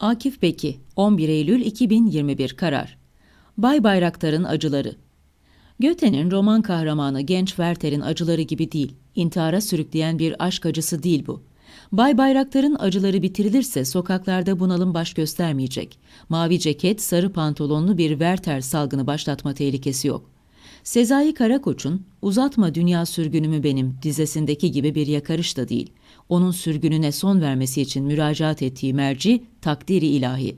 Akif Beki, 11 Eylül 2021 karar. Bay Bayraktar'ın acıları. Göte'nin roman kahramanı genç Werther'in acıları gibi değil, intihara sürükleyen bir aşk acısı değil bu. Bay Bayraktar'ın acıları bitirilirse sokaklarda bunalım baş göstermeyecek. Mavi ceket, sarı pantolonlu bir Werther salgını başlatma tehlikesi yok. Sezai Karakoç'un Uzatma Dünya Sürgünümü Benim dizesindeki gibi bir yakarış da değil. Onun sürgününe son vermesi için müracaat ettiği merci takdiri ilahi.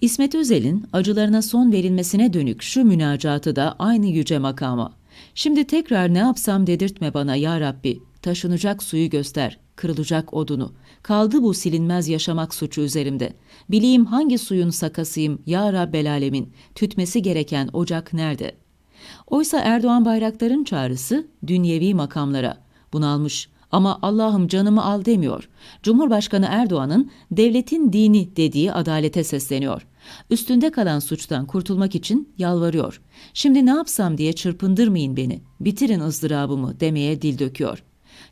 İsmet Özel'in acılarına son verilmesine dönük şu münacatı da aynı yüce makama. Şimdi tekrar ne yapsam dedirtme bana ya Rabbi. Taşınacak suyu göster, kırılacak odunu. Kaldı bu silinmez yaşamak suçu üzerimde. Bileyim hangi suyun sakasıyım ya Rabbel Alemin. Tütmesi gereken ocak nerede?'' Oysa Erdoğan Bayraktar'ın çağrısı dünyevi makamlara. Bunalmış ama Allah'ım canımı al demiyor. Cumhurbaşkanı Erdoğan'ın devletin dini dediği adalete sesleniyor. Üstünde kalan suçtan kurtulmak için yalvarıyor. Şimdi ne yapsam diye çırpındırmayın beni, bitirin ızdırabımı demeye dil döküyor.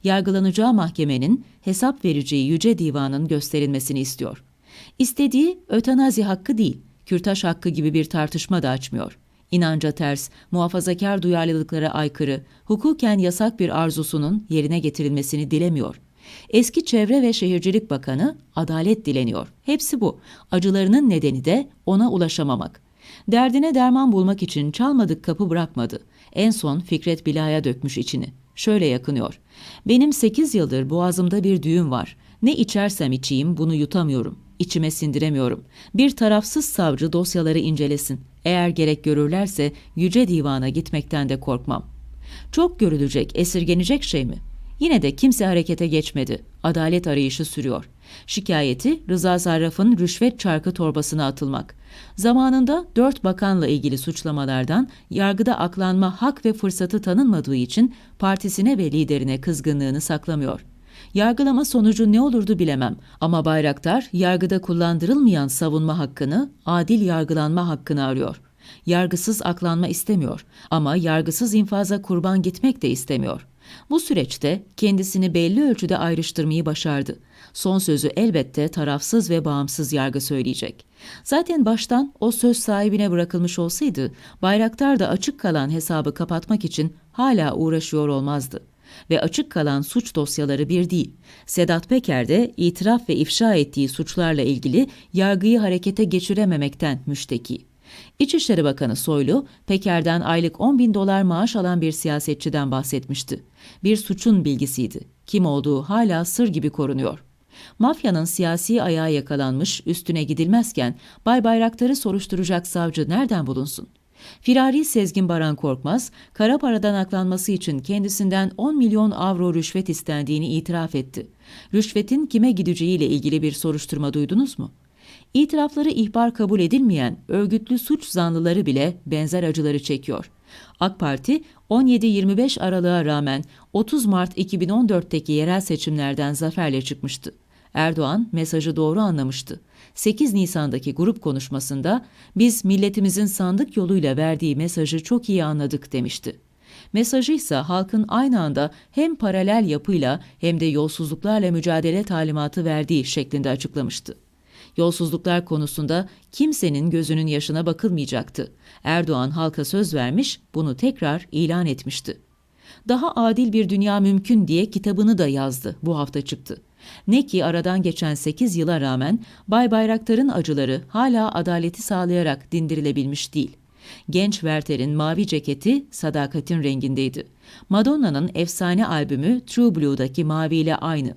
Yargılanacağı mahkemenin hesap vereceği yüce divanın gösterilmesini istiyor. İstediği ötenazi hakkı değil, kürtaj hakkı gibi bir tartışma da açmıyor inanca ters, muhafazakar duyarlılıklara aykırı, hukuken yasak bir arzusunun yerine getirilmesini dilemiyor. Eski Çevre ve Şehircilik Bakanı adalet dileniyor. Hepsi bu. Acılarının nedeni de ona ulaşamamak. Derdine derman bulmak için çalmadık kapı bırakmadı. En son Fikret Bila'ya dökmüş içini. Şöyle yakınıyor. Benim sekiz yıldır boğazımda bir düğüm var. Ne içersem içeyim bunu yutamıyorum. İçime sindiremiyorum. Bir tarafsız savcı dosyaları incelesin. Eğer gerek görürlerse yüce divana gitmekten de korkmam. Çok görülecek, esirgenecek şey mi? Yine de kimse harekete geçmedi. Adalet arayışı sürüyor. Şikayeti Rıza Zarraf'ın rüşvet çarkı torbasına atılmak. Zamanında dört bakanla ilgili suçlamalardan yargıda aklanma hak ve fırsatı tanınmadığı için partisine ve liderine kızgınlığını saklamıyor. Yargılama sonucu ne olurdu bilemem ama Bayraktar yargıda kullandırılmayan savunma hakkını, adil yargılanma hakkını arıyor. Yargısız aklanma istemiyor ama yargısız infaza kurban gitmek de istemiyor. Bu süreçte kendisini belli ölçüde ayrıştırmayı başardı. Son sözü elbette tarafsız ve bağımsız yargı söyleyecek. Zaten baştan o söz sahibine bırakılmış olsaydı, Bayraktar da açık kalan hesabı kapatmak için hala uğraşıyor olmazdı ve açık kalan suç dosyaları bir değil. Sedat Peker de itiraf ve ifşa ettiği suçlarla ilgili yargıyı harekete geçirememekten müşteki. İçişleri Bakanı Soylu, Peker'den aylık 10 bin dolar maaş alan bir siyasetçiden bahsetmişti. Bir suçun bilgisiydi. Kim olduğu hala sır gibi korunuyor. Mafyanın siyasi ayağı yakalanmış, üstüne gidilmezken Bay Bayraktar'ı soruşturacak savcı nereden bulunsun? Firari Sezgin Baran Korkmaz, kara paradan aklanması için kendisinden 10 milyon avro rüşvet istendiğini itiraf etti. Rüşvetin kime gideceğiyle ilgili bir soruşturma duydunuz mu? İtirafları ihbar kabul edilmeyen örgütlü suç zanlıları bile benzer acıları çekiyor. AK Parti 17-25 Aralık'a rağmen 30 Mart 2014'teki yerel seçimlerden zaferle çıkmıştı. Erdoğan mesajı doğru anlamıştı. 8 Nisan'daki grup konuşmasında biz milletimizin sandık yoluyla verdiği mesajı çok iyi anladık demişti. Mesajı ise halkın aynı anda hem paralel yapıyla hem de yolsuzluklarla mücadele talimatı verdiği şeklinde açıklamıştı. Yolsuzluklar konusunda kimsenin gözünün yaşına bakılmayacaktı. Erdoğan halka söz vermiş, bunu tekrar ilan etmişti. Daha adil bir dünya mümkün diye kitabını da yazdı. Bu hafta çıktı. Ne ki aradan geçen 8 yıla rağmen Bay Bayraktar'ın acıları hala adaleti sağlayarak dindirilebilmiş değil. Genç Werther'in mavi ceketi sadakatin rengindeydi. Madonna'nın efsane albümü True Blue'daki maviyle aynı.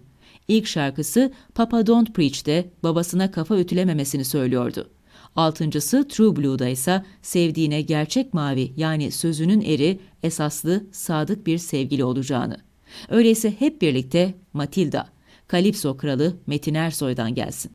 İlk şarkısı Papa Don't Preach'te babasına kafa ütülememesini söylüyordu. Altıncısı True Blue'da ise sevdiğine gerçek mavi yani sözünün eri esaslı sadık bir sevgili olacağını. Öyleyse hep birlikte Matilda, Kalipso kralı Metin Ersoy'dan gelsin.